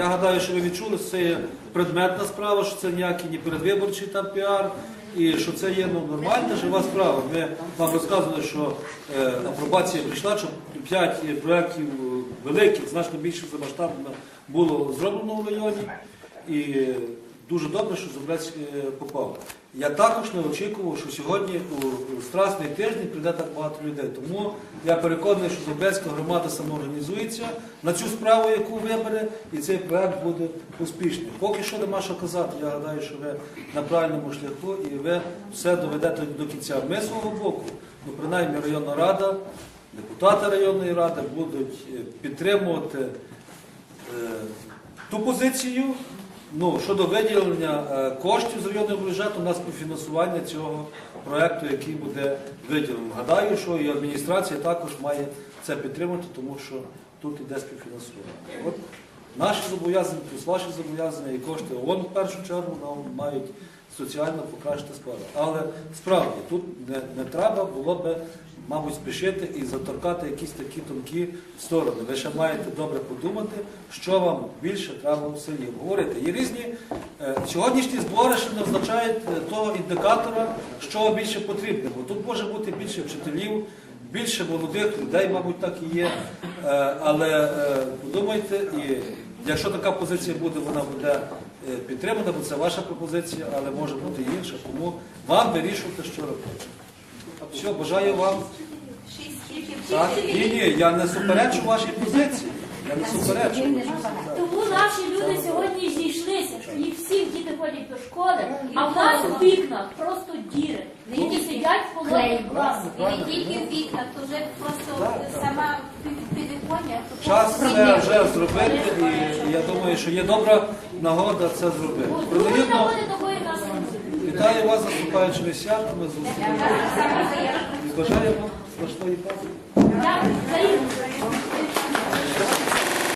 Я гадаю, що ви відчули, що це є предметна справа, що це ніякий не передвиборчий там піар, і що це є ну, нормальна жива справа. Ми вам розказували, що е, апробація прийшла, що п'ять проєктів е, великих, значно більше за масштабами було зроблено в районі. І дуже добре, що Зубрець е, попав. Я також не очікував, що сьогодні у Страсний тиждень прийде так багато людей. Тому я переконаний, що Зубрецька громада самоорганізується на цю справу, яку вибере, і цей проект буде успішний. Поки що нема що казати. Я гадаю, що ви на правильному шляху і ви все доведете до кінця. Ми свого боку, ну принаймні районна рада, депутати районної ради будуть е, підтримувати е, ту позицію, ну, щодо виділення е, коштів з районного бюджету на співфінансування цього проекту, який буде виділений. Гадаю, що і адміністрація також має це підтримати, тому що тут іде співфінансування. От наші зобов'язання, плюс ваші зобов'язання і кошти ООН в першу чергу нам мають соціально покращити справу. Але справді тут не, не треба було би, мабуть, спішити і заторкати якісь такі тонкі сторони. Ви ще маєте добре подумати, що вам більше треба в селі говорити. Є різні е, сьогоднішні збори ще не означають е, того індикатора, що більше потрібно. Бо тут може бути більше вчителів, більше молодих людей, мабуть, так і є. Е, але подумайте, і якщо така позиція буде, вона буде підтримана, бо це ваша пропозиція, але може бути інша. Тому вам вирішувати, що робити. Все, бажаю вам. Так, ні, ні, я не суперечу вашій позиції. Я не суперечу. Тому наші люди сьогодні зійшлися, що їх всі діти ходять до школи, а в нас в вікнах просто діри. Діти сидять в холодних класах. І не тільки в вікнах, то вже просто сама підвіконня. Час це вже зробити, і я думаю, що є добра нагода це зробити. Другої вітаю вас з наступаючими святами, з успіхом. І бажаю вам. Взаємно.